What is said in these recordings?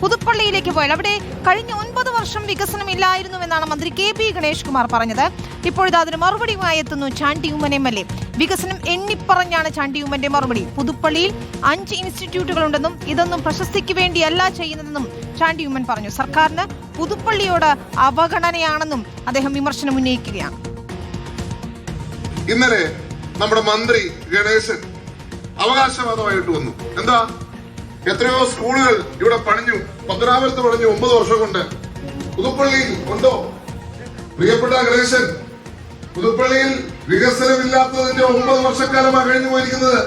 പുതുപ്പള്ളിയിലേക്ക് പോയാൽ അവിടെ കഴിഞ്ഞ ഒൻപത് വർഷം വികസനമില്ലായിരുന്നുവെന്നാണ് മന്ത്രി കെ പി ഗണേഷ് കുമാർ പറഞ്ഞത്. ഇപ്പോഴിത് അതിന് മറുപടിയുമായി എത്തുന്നു Chandy Oommen M L A. വികസനം എണ്ണിപ്പറഞ്ഞാണ് ചാണ്ടി ഉമ്മന്റെ മറുപടി. പുതുപ്പള്ളിയിൽ അഞ്ച് ഇൻസ്റ്റിറ്റ്യൂട്ടുകൾ ഉണ്ടെന്നും ഇതൊന്നും പ്രശസ്തിക്ക് വേണ്ടിയല്ല ചെയ്യുന്നതെന്നും ചാണ്ടി ഉമ്മൻ പറഞ്ഞു. സർക്കാരിന് പുതുപ്പള്ളിയോട് അവഗണനയാണെന്നും അദ്ദേഹം വിമർശനം ഉന്നയിക്കുകയാണ്. ഇന്നലെ നമ്മുടെ മന്ത്രി ഗണേശൻ അവകാശവാദമായിട്ട് വന്നു. എന്താ? എത്രയോ സ്കൂളുകൾ ഇവിടെ പണിഞ്ഞു പത്തനാപുരത്ത് പണിഞ്ഞു ഒമ്പത് വർഷം കൊണ്ട്. പുതുപ്പള്ളിയിൽ ഉണ്ടോ? പ്രിയപ്പെട്ട ഗണേശൻ പുതുപ്പള്ളിയിൽ വികസനമില്ലാത്തതിന്റെ ഒമ്പത് വർഷക്കാലമാണ് കഴിഞ്ഞു പോയിരിക്കുന്നത്.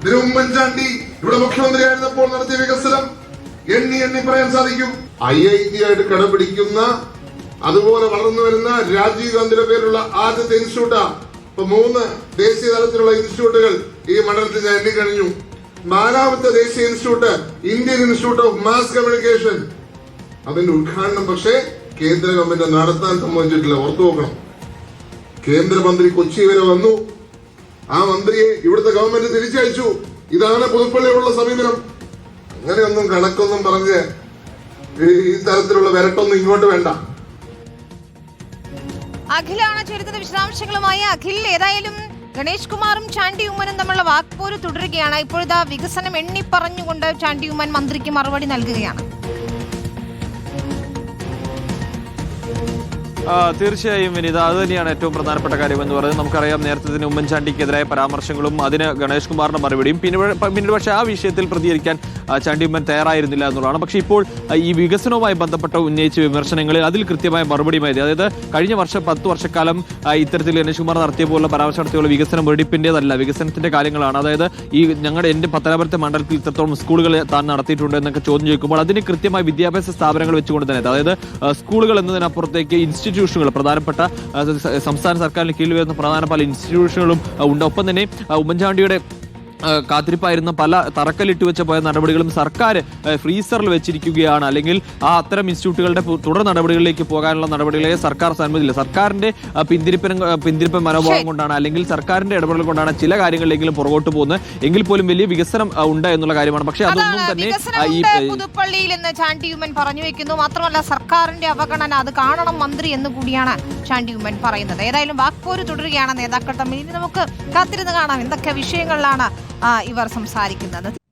ഇതിന് ഉമ്മൻചാണ്ടി ഇവിടെ മുഖ്യമന്ത്രിയായിരുന്നപ്പോൾ നടത്തിയ വികസനം എണ്ണി എണ്ണി പറയാൻ സാധിക്കും. ഐ ഐ ടി ആയിട്ട് കടപിടിക്കുന്ന അതുപോലെ വളർന്നു വരുന്ന രാജീവ് ഗാന്ധിയുടെ പേരുള്ള ആദ്യത്തെ ഇൻസ്റ്റിറ്റ്യൂട്ടാണ് ഇപ്പൊ മൂന്ന് ദേശീയ തലത്തിലുള്ള ഇൻസ്റ്റിറ്റ്യൂട്ടുകൾ ഈ മണ്ഡലത്തിൽ ഞാൻ എണ്ണി കഴിഞ്ഞു നാലാമത്തെ ദേശീയ institute Indian institute of mass communication. അതിന്റെ ഉദ്ഘാടനം പക്ഷേ കേന്ദ്ര ഗവൺമെന്റ് നടത്താൻ സമ്മതിച്ചിട്ടില്ല. ഓർത്തു നോക്കണം. കേന്ദ്രമന്ത്രി കൊച്ചി വരെ വന്നു. ആ മന്ത്രിയെ ഇവിടുത്തെ ഗവൺമെന്റ് തിരിച്ചയച്ചു. ഇതാണ് പുതുപ്പള്ളിയോടുള്ള സമീപനം. അങ്ങനെയൊന്നും കണക്കൊന്നും പറഞ്ഞ് ഈ- ഈ തരത്തിലുള്ള വിരട്ടൊന്നും ഇങ്ങോട്ട് വേണ്ട. അഖിലാണ് ചുരുക്കത്തെ വിശദാംശങ്ങളുമായി. അഖിൽ ഏതായാലും ഗണേഷ് കുമാറും ചാണ്ടി ഉമ്മനും തമ്മിലുള്ള വാക്പോര് തുടരുകയാണ്. ഇപ്പോഴിതാ വികസനം എണ്ണി പറഞ്ഞുകൊണ്ട് ചാണ്ടി ഉമ്മൻ മന്ത്രിക്ക് മറുപടി നൽകുകയാണ്. തീർച്ചയായും വിനീത അത് തന്നെയാണ് ഏറ്റവും പ്രധാനപ്പെട്ട കാര്യം എന്ന് പറയുന്നത്. നമുക്കറിയാം നേരത്തെ തന്നെ ഉമ്മൻചാണ്ടിക്കെതിരായ പരാമർശങ്ങളും അതിന് ഗണേഷ് കുമാറിന്റെ മറുപടിയും പിന്നെ പിന്നീട് പക്ഷേ ആ വിഷയത്തിൽ പ്രതികരിക്കാൻ ചാണ്ടി ഉമ്മൻ തയ്യാറായിരുന്നില്ല എന്നുള്ളതാണ്. പക്ഷേ ഇപ്പോൾ ഈ വികസനവുമായി ബന്ധപ്പെട്ട ഉന്നയിച്ച വിമർശനങ്ങളിൽ അതിൽ കൃത്യമായ മറുപടിയുമായി അതായത് കഴിഞ്ഞ വർഷം പത്ത് വർഷക്കാലം ഇത്തരത്തിൽ ഗണേഷ് കുമാർ നടത്തിയ പോലുള്ള പരാമർശം നടത്തിയുള്ള വികസനം വെടിപ്പിന്റെതല്ല വികസനത്തിന്റെ കാര്യങ്ങളാണ്. അതായത് ഈ ഞങ്ങളുടെ എന്റെ പത്തനാപുരത്തെ മണ്ഡലത്തിൽ ഇത്രത്തോളം സ്കൂളുകൾ താൻ നടത്തിയിട്ടുണ്ട് എന്നൊക്കെ ചോദ്യം ചോദിക്കുമ്പോൾ അതിന് കൃത്യമായ വിദ്യാഭ്യാസ സ്ഥാപനങ്ങൾ വെച്ചുകൊണ്ട് തന്നെ അതായത് സ്കൂളുകൾ എന്നതിനപ്പുറത്തേക്ക് ഇൻസ്റ്റിറ്റ്യൂഷനുകൾ പ്രധാനപ്പെട്ട സംസ്ഥാന സർക്കാരിന് കീഴിൽ വരുന്ന പ്രധാന പല ഇൻസ്റ്റിറ്റ്യൂഷനുകളും ഉണ്ട്. ഒപ്പം തന്നെ ഉമ്മൻചാണ്ടിയുടെ കാത്തിരിപ്പായിരുന്ന പല തറക്കല്ലിട്ട് വെച്ച പോയ നടപടികളും സർക്കാർ ഫ്രീസറിൽ വെച്ചിരിക്കുകയാണ്. അല്ലെങ്കിൽ ആ അത്തരം ഇൻസ്റ്റിറ്റ്യൂട്ടുകളുടെ തുടർ നടപടികളിലേക്ക് പോകാനുള്ള നടപടികളെ സർക്കാർ അനുമതിയില്ല സർക്കാരിന്റെ ആ, പിന്തിരിപ്പൻ മനോഭാവം കൊണ്ടാണ് അല്ലെങ്കിൽ സർക്കാരിന്റെ ഇടപെടൽ കൊണ്ടാണ് ചില കാര്യങ്ങളിലെങ്കിലും പുറകോട്ട് പോകുന്നത്. എങ്കിൽ പോലും വലിയ വികസനം ഉണ്ട് എന്നുള്ള കാര്യമാണ്. പക്ഷേ അതൊന്നും തന്നെ ഈ പുതുപ്പള്ളിയിൽ ചാണ്ടി പറഞ്ഞു വെക്കുന്നു. മാത്രമല്ല സർക്കാരിന്റെ അവഗണന അത് കാണണം മന്ത്രി എന്ന് കൂടിയാണ് ചാണ്ടി ഉമ്മൻ പറയുന്നത്. ഏതായാലും വാക്പോര് തുടരുകയാണ് നേതാക്കൾ തമ്മിൽ. ഇനി നമുക്ക് കാത്തിരുന്ന് കാണാം. എന്തൊക്കെ വിഷയങ്ങളിലാണ് ഇവർ സംസാരിക്കുന്നത്.